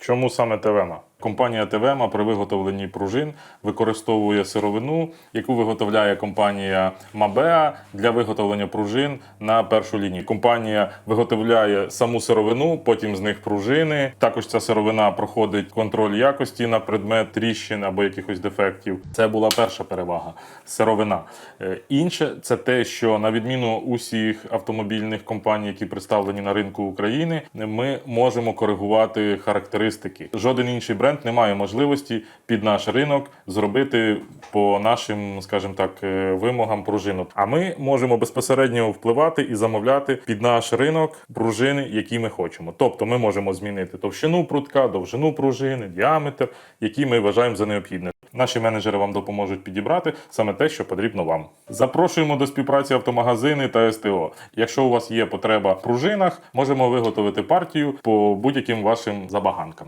Чому саме ТВМА? Компанія ТВМА при виготовленні пружин використовує сировину, яку виготовляє компанія Мабеа для виготовлення пружин на першу лінію. Компанія виготовляє саму сировину, потім з них пружини. Також ця сировина проходить контроль якості на предмет тріщин або якихось дефектів. Це була перша перевага сировина. Е, Інше це те, що на відміну усіх автомобільних компаній, які представлені на ринку України, ми можемо коригувати характеристики. Жоден інший бренд не має можливості під наш ринок зробити по нашим, скажімо так, е, вимогам пружину. А ми можемо безпосередньо впливати і замовляти під наш ринок пружини, які ми хочемо. Тобто ми можемо змінити товщину прутка, довжину пружини, діаметр, які ми вважаємо за необхідне. Наші менеджери вам допоможуть підібрати саме те, що потрібно вам. Запрошуємо до співпраці автомагазини та СТО. Якщо у вас є потреба в пружинах, можемо виготовити партію по будь-яким вашим забаганкам.